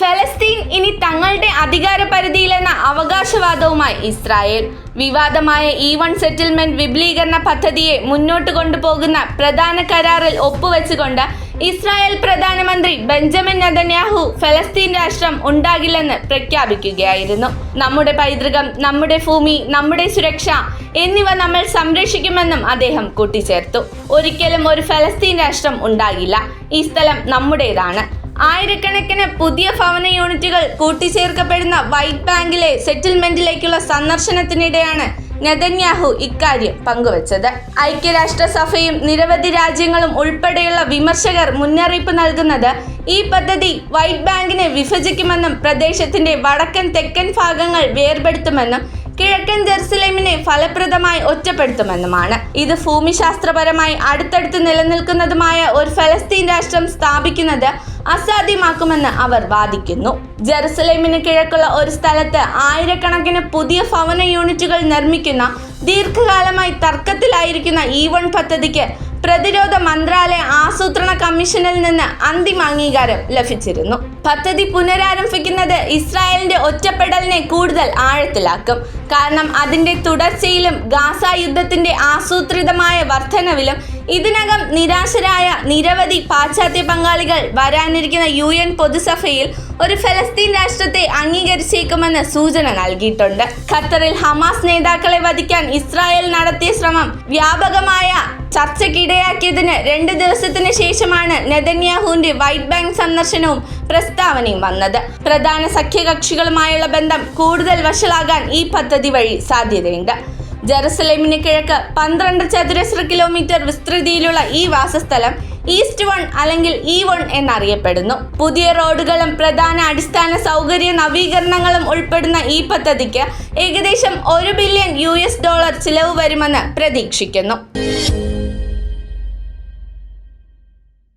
ഫലസ്തീൻ ഇനി തങ്ങളുടെ അധികാര പരിധിയിലെന്ന അവകാശവാദവുമായി ഇസ്രായേൽ. വിവാദമായ ഇ വൺ സെറ്റിൽമെന്റ് വിപുലീകരണ പദ്ധതിയെ മുന്നോട്ട് കൊണ്ടുപോകുന്ന പ്രധാന കരാറിൽ ഒപ്പുവെച്ചുകൊണ്ട് ഇസ്രായേൽ പ്രധാനമന്ത്രി ബെഞ്ചമിൻ നെതന്യാഹു ഫലസ്തീൻ രാഷ്ട്രം ഉണ്ടാകില്ലെന്ന് പ്രഖ്യാപിക്കുകയായിരുന്നു. നമ്മുടെ പൈതൃകം നമ്മുടെ ഭൂമി നമ്മുടെ സുരക്ഷ എന്നിവ നമ്മൾ സംരക്ഷിക്കുമെന്നും അദ്ദേഹം കൂട്ടിച്ചേർത്തു. ഒരിക്കലും ഒരു ഫലസ്തീൻ രാഷ്ട്രം ഉണ്ടാകില്ല. ഈ സ്ഥലം നമ്മുടേതാണ്. ആയിരക്കണക്കിന് പുതിയ ഭവന യൂണിറ്റുകൾ കൂട്ടിച്ചേർക്കപ്പെടുന്ന വൈറ്റ് ബാങ്കിലെ സെറ്റിൽമെന്റിലേക്കുള്ള സന്ദർശനത്തിനിടെയാണ് നെതന്യാഹു ഇക്കാര്യം പങ്കുവച്ചത്. ഐക്യരാഷ്ട്രസഭയും നിരവധി രാജ്യങ്ങളും ഉൾപ്പെടെയുള്ള വിമർശകർ മുന്നറിയിപ്പ് നൽകുന്നത് ഈ പദ്ധതി വൈറ്റ് ബാങ്കിനെ വിഭജിക്കുമെന്നും പ്രദേശത്തിന്റെ വടക്കൻ തെക്കൻ ഭാഗങ്ങൾ വേർപെടുത്തുമെന്നും കിഴക്കൻ ജെറുസലേമിനെ ഫലപ്രദമായി ഒറ്റപ്പെടുത്തുമെന്നുമാണ്. ഇത് ഭൂമിശാസ്ത്രപരമായി അടുത്തടുത്ത് നിലനിൽക്കുന്നതുമായ ഒരു ഫലസ്തീൻ രാഷ്ട്രം സ്ഥാപിക്കുന്നത് അസാധ്യമാക്കുമെന്ന് അവർ വാദിക്കുന്നു. ജെറുസലേമിന് കിഴക്കുള്ള ഒരു സ്ഥലത്ത് ആയിരക്കണക്കിന് പുതിയ ഭവന യൂണിറ്റുകൾ നിർമ്മിക്കുന്ന ദീർഘകാലമായി തർക്കത്തിലായിരിക്കുന്ന ഈ വൺ പദ്ധതിക്ക് പ്രതിരോധ മന്ത്രാലയ ആസൂത്രണ കമ്മീഷനിൽ നിന്ന് അന്തിമ അംഗീകാരം ലഭിച്ചിരുന്നു. പദ്ധതി പുനരാരംഭിക്കുന്നത് ഇസ്രായേലിന്റെ ഒറ്റപ്പെടലിനെ കൂടുതൽ ആഴത്തിലാക്കും. കാരണം അതിന്റെ തുടർച്ചയിലും ഗാസ യുദ്ധത്തിന്റെ ആസൂത്രിതമായ വർധനവിലും ഇതിനകം നിരാശരായ നിരവധി പാശ്ചാത്യ പങ്കാളികൾ വരാനിരിക്കുന്ന യു എൻ പൊതുസഭയിൽ ഒരു ഫലസ്തീൻ രാഷ്ട്രത്തെ അംഗീകരിച്ചേക്കുമെന്ന് സൂചന നൽകിയിട്ടുണ്ട്. ഖത്തറിൽ ഹമാസ് നേതാക്കളെ വധിക്കാൻ ഇസ്രായേൽ നടത്തിയ ശ്രമം വ്യാപകമായ ചർച്ചയ്ക്കിടയാക്കിയതിന് രണ്ട് ദിവസത്തിന് ശേഷമാണ് നെതന്യാഹുവിന്റെ വൈറ്റ് ബാങ്ക് സന്ദർശനവും പ്രസ്താവനയും വന്നത്. പ്രധാന സഖ്യകക്ഷികളുമായുള്ള ബന്ധം കൂടുതൽ വഷളാകാൻ ഈ പദ്ധതി വഴി സാധ്യതയുണ്ട്. ജെറുസലേമിന് കിഴക്ക് പന്ത്രണ്ട് ചതുരശ്ര കിലോമീറ്റർ വിസ്തൃതിയിലുള്ള ഈ വാസസ്ഥലം ഈസ്റ്റ് വൺ അല്ലെങ്കിൽ ഇ വൺ എന്നറിയപ്പെടുന്നു. പുതിയ റോഡുകളും പ്രധാന അടിസ്ഥാന സൗകര്യ നവീകരണങ്ങളും ഉൾപ്പെടുന്ന ഈ പദ്ധതിക്ക് ഏകദേശം ഒരു ബില്യൺ യു ഡോളർ ചിലവ് വരുമെന്ന് പ്രതീക്ഷിക്കുന്നു.